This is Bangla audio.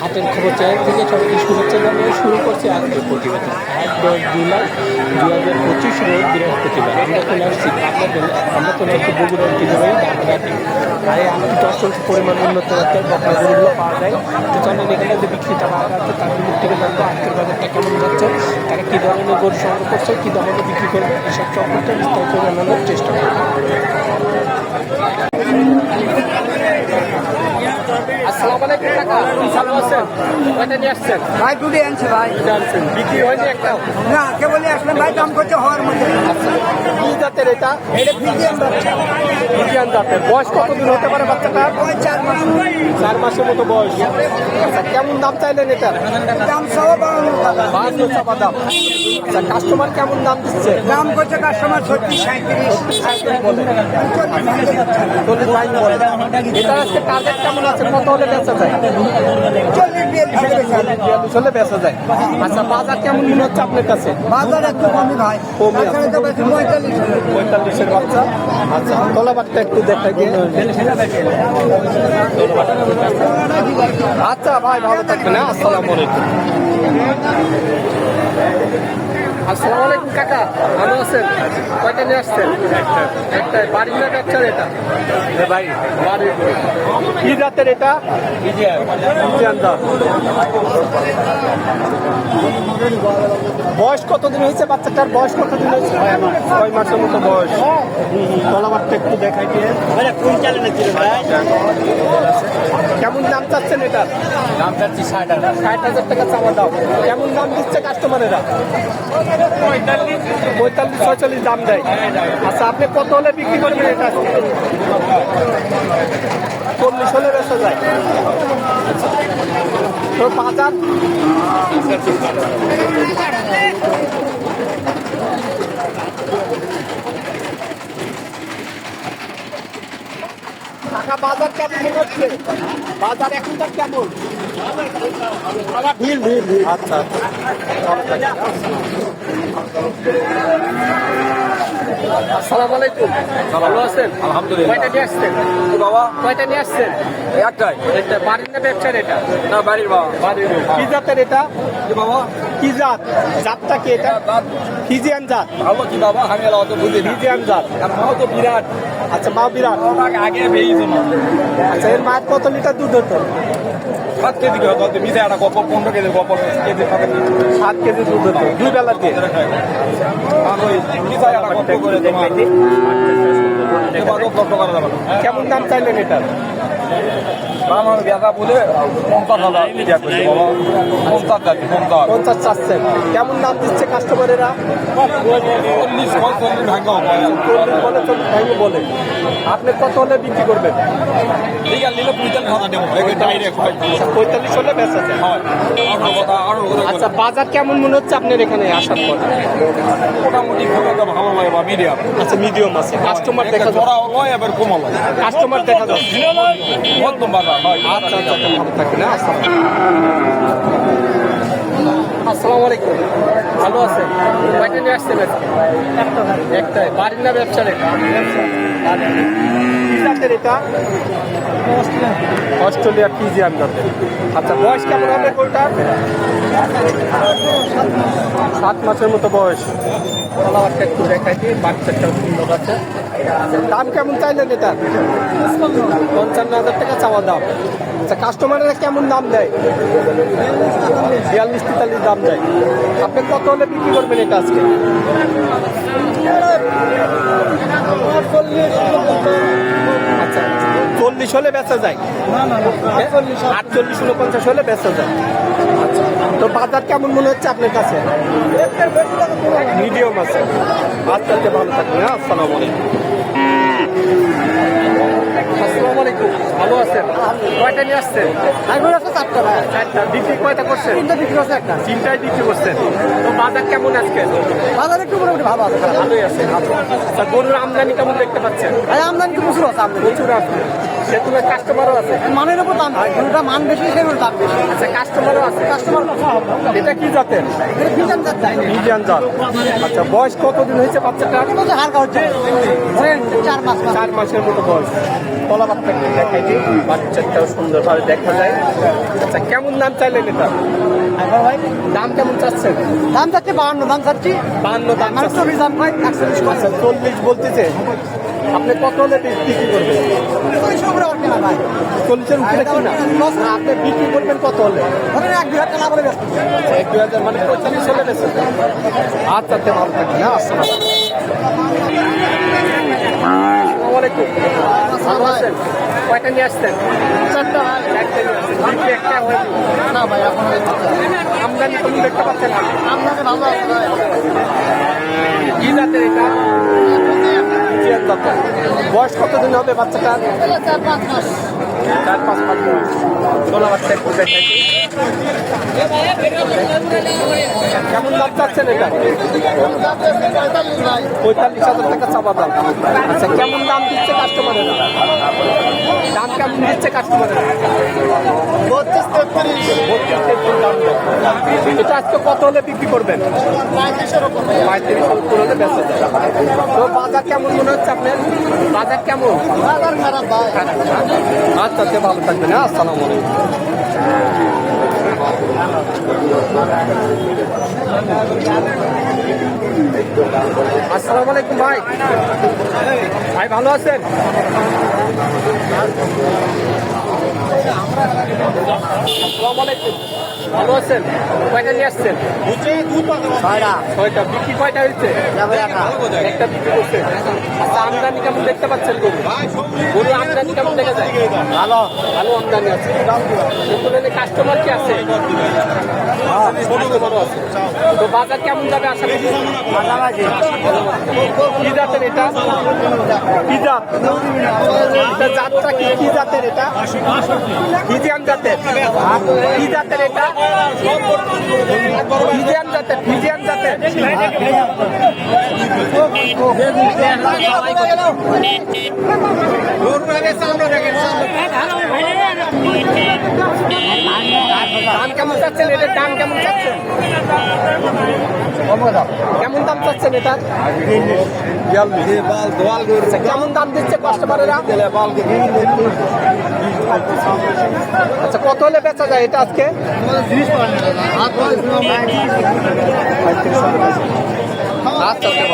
হাটের খবর চ্যানেল থেকে সবাইকে শুভেচ্ছা জানিয়ে শুরু করছি আজকের প্রতিবেদন। এক দশ জুলাই দু হাজার পঁচিশ রোজ বৃহস্পতিবার। আমরা চলে আসছি পাবনা জেলা আমরা চলে আসছি বগুড়া ঐতিহ্যবাহী ডাকঘাটে আর এই আটটি অত্যন্ত পরিমাণ উন্নত জাতের বকনাগুলো পাওয়া যায়। তো চলেন এখানে যে বিক্রিটা বাড়া আছে, তাদের মুখ থেকে জানব আজকের বাজারটা কেমন যাচ্ছে, তারা কী ধরনের গরু সংগ্রহ করছে, কী ধরনের বিক্রি করবে, এসব সম্পর্কে বিস্তারিত জানানোর চেষ্টা করব। আসসালামু আলাইকুম কাকা। ভালো আছেন? কয়টা নিয়ে আসছেন? ভাই দুটি আনছে ভাই। জানছেন বিক্রি হয়নি একটা? না কেবলই আসলাম ভাই দাম করছে হওয়ার মধ্যে। আচ্ছা কি জাতের এটা? এটা ফিজিয়ান বাচ্চা বিজ্ঞান জাতের। বয়স কতদিন হতে পারে বাচ্চাটা? চার মাস। চার মাসের মতো বয়স। আচ্ছা কেমন দাম চাইলেন এটা? দাম সব বাড়ানো চাপা দাম। আচ্ছা কাস্টমার কেমন দাম দিচ্ছে? দাম করছে কাস্টমার ছত্রিশ সাঁত্রিশ। বলে। চল্লিশ বলে। এটা আজকে টার্গেট কেমন আছে? কত হলে বেচা যায়? হলে বেচা যায়। আচ্ছা বাজার কেমন মনে হচ্ছে আপনার কাছে? বাজার একটু কমই ভাই। কমই পঁয়তাল্লিশের বাচ্চা। আচ্ছা তলাবারটা একটু দেখা গিয়ে। আচ্ছা ভাই ভালো থাকবেন হ্যাঁ আসসালামু আলাইকুম। আসসালামু আলাইকুম কাকা। ভালো আছেন? কয়টা নিয়ে আসছেন? একটাই। বাড়ির না ব্যবসার এটা? ভাই। বাড়ির কি জাতের এটা? বয়স কতদিন হয়েছে বাচ্চাটার? বয়স কতদিন হয়েছে? ছয় মাসের মতো বয়স। তলাবারটা একটু দেখাই দিয়ে। কেমন দাম চাচ্ছেন এটার দাম চাচ্ছি ষাট হাজার। ষাট হাজার টাকা চাওয়া দাও কেমন দাম দিচ্ছে কাস্টমারেরা পঁয়তাল্লিশ, ছয়চল্লিশ দাম দেয়। আচ্ছা আপনি কত হলে বিক্রি করবেন এটা চল্লিশ হলে বেচা যায়। তো বাজার টাকা বাজার কেমন মনে হচ্ছে? বাজার এখনকার কেমন? ভিড় ভিড় ভিড় আচ্ছা আচ্ছা। আসসালামু আলাইকুম। ভালো আছেন? আলহামদুলিল্লাহ। কয়টা নিয়ে আসছেন? বাবা? কয়টা নিয়ে আসছেন? একটাই। এটা বাড়ির না ব্যবসার এটা? না বাড়ির বাবা। বাড়ির কি জাতের এটা? বাবা? কি জাত? জাতটা কি এটা? ফিজিয়ান জাত। ভালো কি বাবা? আমি অত বুঝি ফিজিয়ান জাত। মাও তো বিরাট। আচ্ছা মা বিরাট। আগে বেরিয়েছে আচ্ছা এর মায়ের কত লিটার দুধ হতো? সাত কেজি মিশে একটা গপ পনেরো কেজি গপ কেজি থাকে। সাত কেজি দুধ হতো দুই বেলা দিয়ে। কেমন দাম চাইলেন এটার আমার ব্যথা বলে পঞ্চাশ হাজার করছে বাবা। পঞ্চাশ যাচ্ছে পঞ্চাশ। পঞ্চাশ চাচ্ছেন কেমন দাম দিচ্ছে কাস্টমারেরা? চল্লিশ পঁয়তাল্লিশ ভাগ্য বলে চল্লিশ ভাইও বলে। আপনি কত হলে বিক্রি করবেন? ঠিক আছে নিলে পঁয়তাল্লিশ হাজার দেবো। ডাইরেক্ট হয়। পঁয়তাল্লিশ হলে বেচা যায় হয়। আচ্ছা বাজার কেমন মনে হচ্ছে আপনার এখানে আসার পর? মোটামুটি খুব একটা ভালো লাগে বা মিডিয়াম আচ্ছা মিডিয়াম আছে। কাস্টমার দেখা যাচ্ছে জোড়া লয় এবার কমাল কাস্টমার দেখা যাচ্ছে মধ্যম বাজার হয়। আচ্ছা আচ্ছা আচ্ছা, ভালো থাকবেন হ্যাঁ, আসসালাম আলাইকুম। ভালো আছেন? কয়টা নিয়ে আসছেন একটাই। বাড়ির না কি জাতের এটা? অস্ট্রেলিয়া ফিজিয়ান জাতের আচ্ছা বয়স কেমন হবে কোনটার সাত মাসের মতো বয়স। কলাবারটা একটু দেখাই দিই বাচ্চাটাও সুন্দর আছে। দাম কেমন চাইলেন এটা? পঞ্চান্ন হাজার টাকা চাওয়া দাম। আচ্ছা কাস্টমারেরা কেমন দাম দেয়? বিয়াল্লিশ তেতাল্লিশ দাম দেয়। আপনি কত হলে বিক্রি করবেন এটা আজকে? চল্লিশ হলে বেচা যায়। আটচল্লিশ উনপঞ্চাশ হলে বেচা যায়। তো বাজার কেমন মনে হচ্ছে আপনার কাছে? মিডিয়াম আছে। আস্তে আস্তে ভালো থাকবে হ্যাঁ? আসসালামু আলাইকুম। ভালো আছেন? কয়টা নিয়ে আসছেন? চারটা চারটা। বিক্রি কয়টা করছেন? তিনটা বিক্রি করছে একটা। তিনটাই বিক্রি করছেন। তো বাজার কেমন আজকে? বাজার একটু মোটামুটি ভালো আছে ভালোই আছে আচ্ছা গরুর আমদানি কেমন দেখতে পাচ্ছেন? ভাই আমদানি তো প্রচুর আছে আমদানি। প্রচুর আছে। সে তুলে কাস্টমারও আছে? মানের উপর দাম হয় মান বেশি দাম বেশি। আচ্ছা কাস্টমারও আছে? কাস্টমার এটা কি জাতের? বিজান যাচ্ছে ইন্ডিয়ান জাত। আচ্ছা বয়স কতদিন হয়েছে বাচ্চাটা হালকা হচ্ছে। চার পাঁচ মাস। চার মাসের মতো বয়স। কলা বাচ্চা একটু দেখাই দিই। বাচ্চাটাও সুন্দরভাবে দেখা যায়। আচ্ছা কেমন দাম চাইলেন এটা? ভাই। দাম কেমন চাচ্ছেন? দাম চাচ্ছে বাহান্ন দাম চাচ্ছি বান্ন দাম চাচ্ছেন। চল্লিশ দাম পাঁচ আচ্ছা চল্লিশ বলতেছে। আপনি কত হলে বিক্রি করবেন? না চল্লিশের উপরে কি না না, আপনি বিক্রি করবেন কত হলে? ধরেন এক দুই হাজার বলে ব্যস্ত এক দুই হাজার মানে পঁয়তাল্লিশ হলে বেশি আচ্ছা তে ভালো হ্যাঁ আসসালামু আলাইকুম। ভালো আছেন? কয়টা নিয়ে আসছেন? চারটা। একটা নিয়ে আসছেন একটা হয়নি না ভাই এখন আমদানি তুমি দেখতে পাচ্ছেন না? আপনাকে ভালো কি জাতের এটা? ইন্ডিয়ান জাতের বয়স কতদিন হবে বাচ্চাটা চার পাঁচ মাস। চার পাঁচ ষোলো বাচ্চা কেমন দাম চাচ্ছেন এটা? পঁয়তাল্লিশ হাজার টাকা চাপা দাম। আচ্ছা কেমন দাম দিচ্ছে কাস্টমারেরা দাম কেমন দিচ্ছে কাস্টমারেরা বত্রিশ তেত্রিশ। বত্রিশ তেত্রিশ দাম। এটা আজকে কত হলে বিক্রি করবেন? পঁয়ত্রিশের হলে বেঁচে তো বাজার কেমন মনে হচ্ছে আপনার? বাজার কেমন? বাজার খারাপ আচ্ছা আচ্ছা ভালো থাকবেন হ্যাঁ আসসালামু আলাইকুম। আসসালামু আলাইকুম ভাই। ভাই ভালো আছেন? আসসালামু ভালো আছেন? কয়টা নিয়ে আসছেন? ছয়টা। ছয়টা। বিক্রি কয়টা হয়েছে? একটা বিক্রি করছে। আচ্ছা আমদানি কেমন দেখতে পাচ্ছেন গরু? গরু আমদানি কেমন দেখা যায়? ভালো। ভালো আমদানি আছে। কাস্টমার কি আছে? তো বাজার কেমন যাবে আশা করি? মাঝামাঝি কি জাতের এটা? কি জাত? জাতটা কি? কি জাতের এটা? ফিজিয়ান জাতের? কি জাতের এটা? ফিজিয়ান জাতের? ফিজিয়ান জাতের? দাম কেমন দাম কেমন চাচ্ছেন? কেমন দাম চাচ্ছেন এটা কেমন দাম দিচ্ছে আচ্ছা কত হলে বেচা যায় এটা আজকে আচ্ছা আচ্ছা।